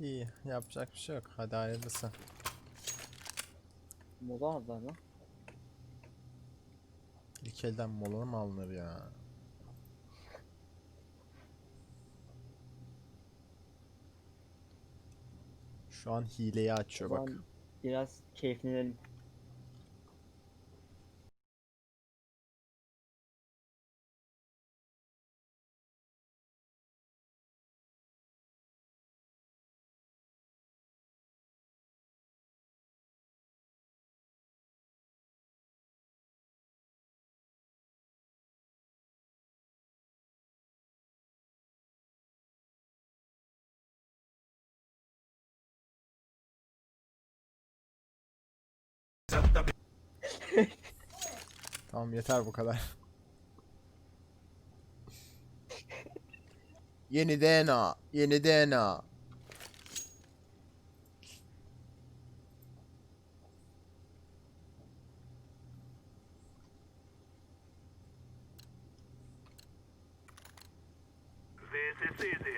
İyi yapacak bir şey yok. Hadi hayırlısı. Moda aldılar lan. İlk elden mola mı alınır ya? Şu an hileyi açıyor bak. biraz keyiflenelim. Tamam yeter bu kadar. yeni DNA, yeni DNA. This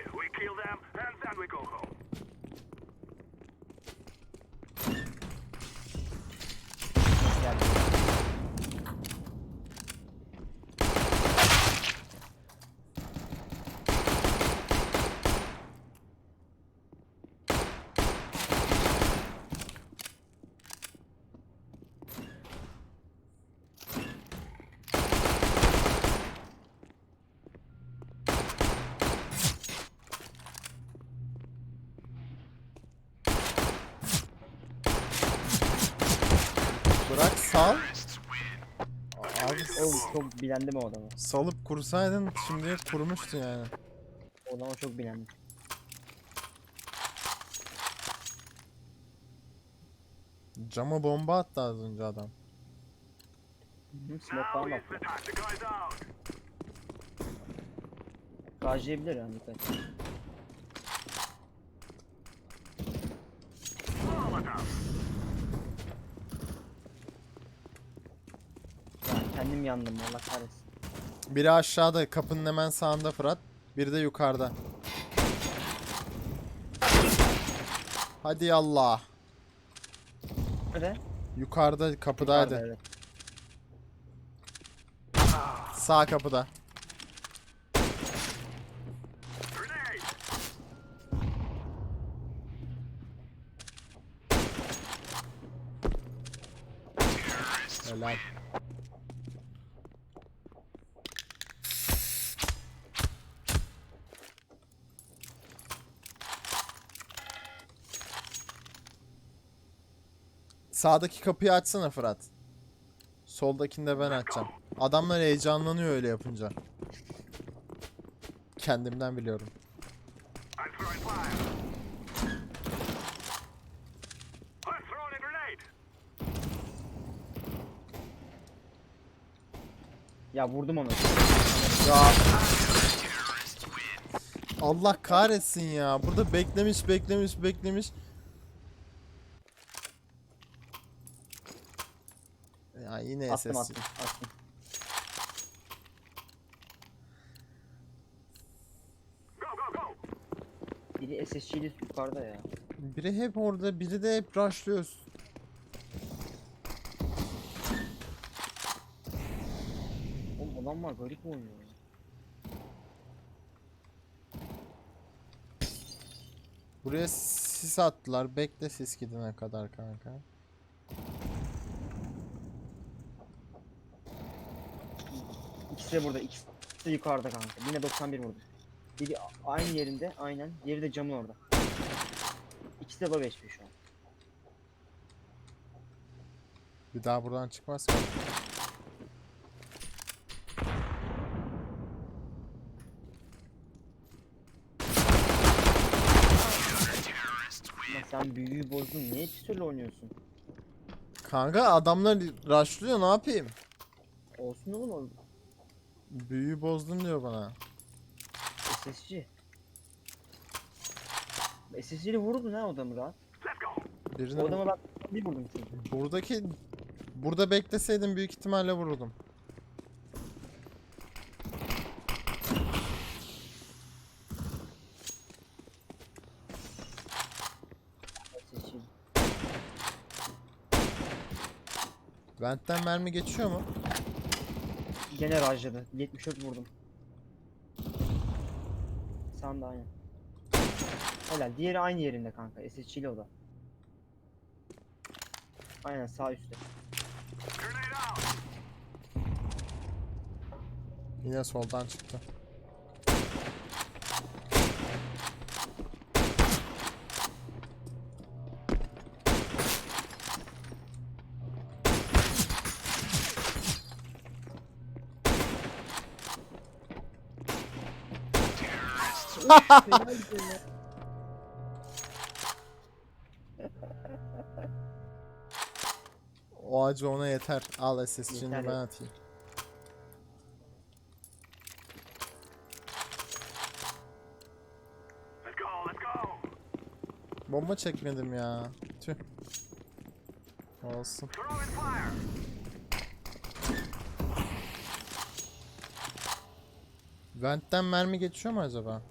Bırak sal. Abi Oğlum çok bilendim o adamı. salıp kursaydın şimdi kurumuştu yani. O adama çok bilendim. Cama bomba attı az önce adam. Hı, Smoke falan guy's out. Gajlayabilir yani dikkat. Yandım Allah kahretsin. Biri aşağıda kapının hemen sağında Fırat. Biri de yukarıda. Hadi yallah. Öyle. Yukarıda kapıdaydı. Yukarıda, evet. Sağ kapıda. Helal. Sağdaki kapıyı açsana Fırat. Soldakini de ben açacağım. Adamlar heyecanlanıyor öyle yapınca. Kendimden biliyorum. Ya vurdum onu. Ya. Allah kahretsin ya. Burada beklemiş, beklemiş, beklemiş. Ya yine Attım SS. attım attım. Biri SSG'li yukarıda ya. Biri hep orada, biri de hep rushlıyoruz. Oğlum adam var garip oynuyor ya. Buraya sis attılar. Bekle sis gidene kadar kanka. İkisi de burada, ikisi de yukarıda kanka. Yine 91 vurdu. Biri aynı yerinde, aynen. Diğeri de camın orada. İkisi de HP şu an. Bir daha buradan çıkmaz. Ama sen büyüyü bozdun. Niye pistole oynuyorsun? Kanka adamlar rushlıyor ne yapayım? Olsun oğlum Büyüyü bozdun diyor bana. SSC. SSC'li vurdun ha adamı rahat. Birine O adama ben bir vurdum çünkü. buradaki burada bekleseydim büyük ihtimalle vururdum. SSC. Vent'ten mermi geçiyor mu? Gene rajladı. 74 vurdum. Sağında aynen. Helal. Diğeri aynı yerinde kanka. SSC ile o da. Aynen sağ üstte. Yine soldan çıktı. O acı ona yeter. Al SSC'ni ben ya. atayım. Let's go, let's go. Bomba çekmedim ya. Tüh. Olsun. Vent'ten mermi geçiyor mu acaba?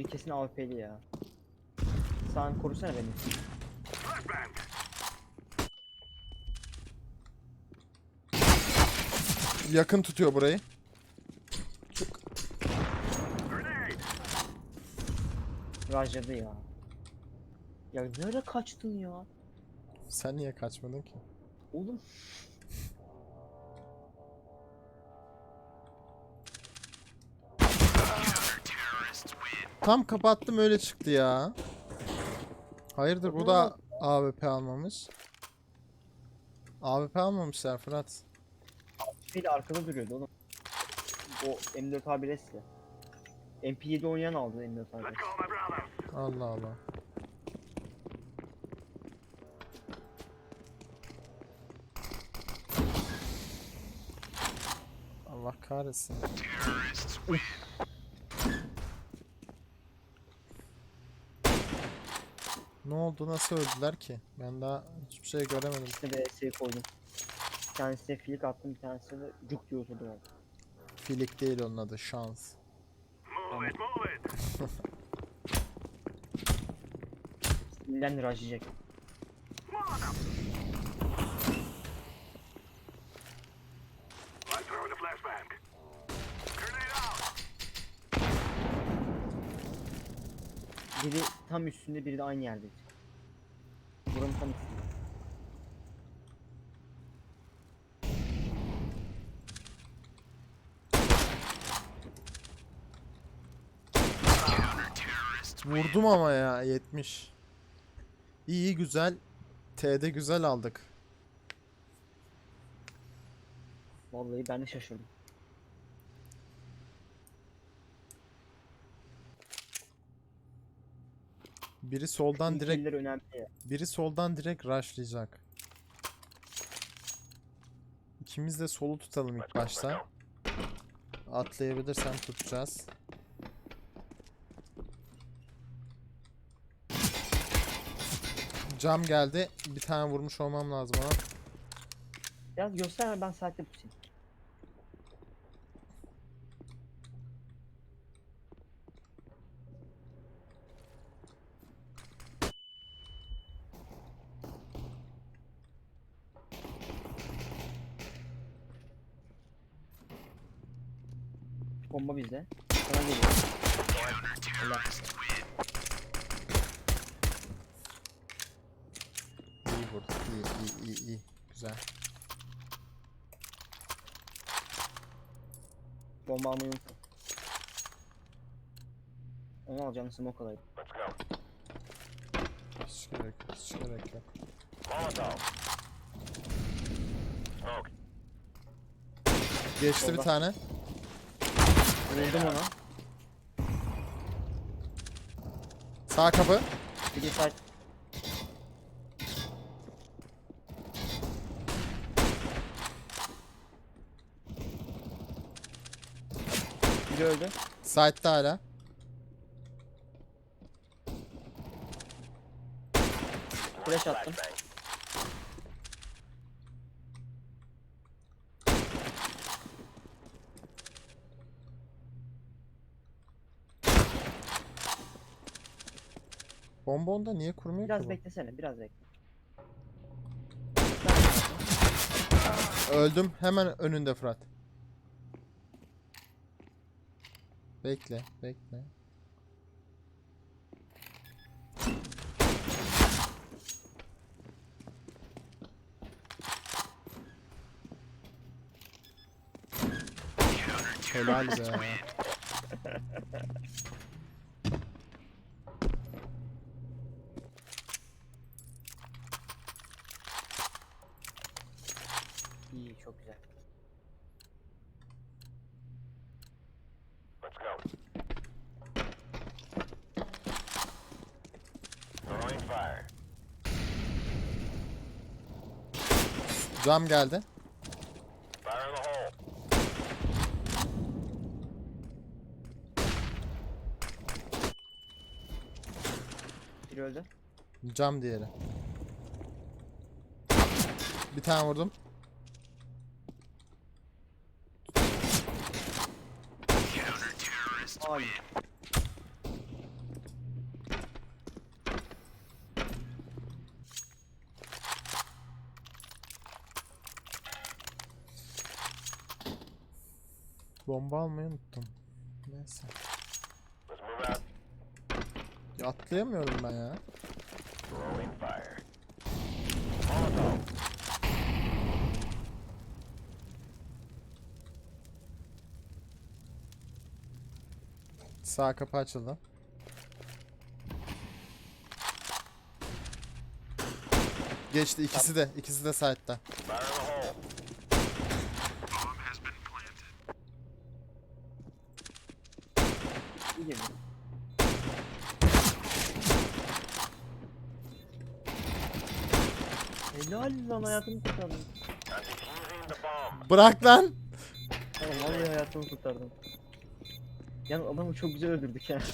Biri kesin AWP'li ya. Sağın korusana beni. Yakın tutuyor burayı. Rajladı ya. Ya nereye kaçtın ya? Sen niye kaçmadın ki? Oğlum Tam kapattım öyle çıktı ya. Hayırdır bu da AWP almamış. AWP almamışlar Fırat. biri arkada duruyordu oğlum. O M4 A1S ya. MP7 oynayan aldı M4 Let's A1S. go, my brothers. Allah Allah. Allah kahretsin. Ne oldu? Nasıl öldüler ki? Ben daha hiçbir şey göremedim. İkisine de S'ye koydum. Bir tanesine filik attım, bir tanesine de cuk diye oturdu. Filik değil onun adı. Şans. Move it, move it. Sinirlendi rajlayacak. Biri tam üstünde, biri de aynı yerde. Buranın tam üstünde. Vurdum ama ya 70. İyi güzel. T'de güzel aldık. Vallahi ben de şaşırdım. Biri soldan direkt önemli biri soldan direkt rushlayacak. İkimiz de solu tutalım ilk başta. Atlayabilirsem tutacağız. Cam geldi. Bir tane vurmuş olmam lazım ona. Biraz göster ben saatte pusayım. Bomba bizde. Sana geliyor. Helal. İyi vurdu. İyi iyi iyi iyi. Güzel. Bomba almayı unuttum. Onu alacağım smoke alayım. Let's go. Hiç gerek, hiç gerek yok. Geçti bir Solda. tane. Vurdum ona. Sağ kapı. Bir de side. Biri öldü. Side'da hala. Flash attım. Bomba onda niye kurmuyor Biraz ki bu? beklesene biraz bekle. Öldüm. Hemen önünde Fırat. Bekle, bekle. Helal be. İyi çok güzel. Let's go. Throwing fire. Cam geldi. Biri öldü. Cam diğeri. Bir tane vurdum. Ay. Bomba almayı unuttum. Neyse. Ya atlayamıyorum ben ya. Sağ kapı açıldı. Geçti ikisi de. ikisi de side'da. İyi girdi. Helal lan hayatımı kurtardın. Bırak lan. Oğlum vallahi hayatımı kurtardın. Yalnız adamı çok güzel öldürdük ya.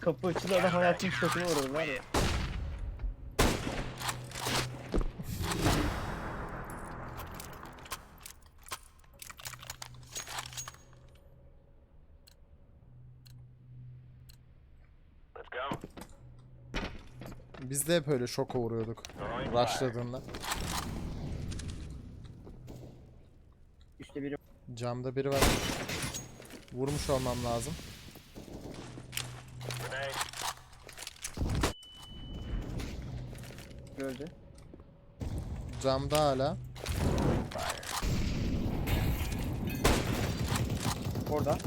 Kapı açıldı adam hayatın şokuna uğradı var ya. Let's go. Biz de hep öyle şoka uğruyorduk. Rushladığında. Üstte biri Camda biri var. Vurmuş olmam lazım. Öldü. Camda hala. Orada.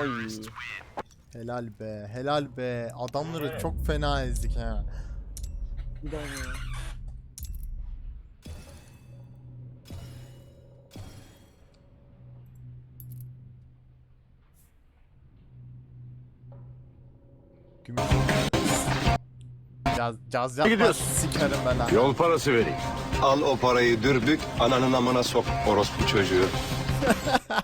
Oy. Helal be. Helal be. Adamları çok fena ezdik ha. Bir daha ya. Gümüş. Caz, caz yapma. gidiyorsun? Sikerim ben lan. Yol parası vereyim. Al o parayı dürbük, ananın amına sok orospu çocuğu.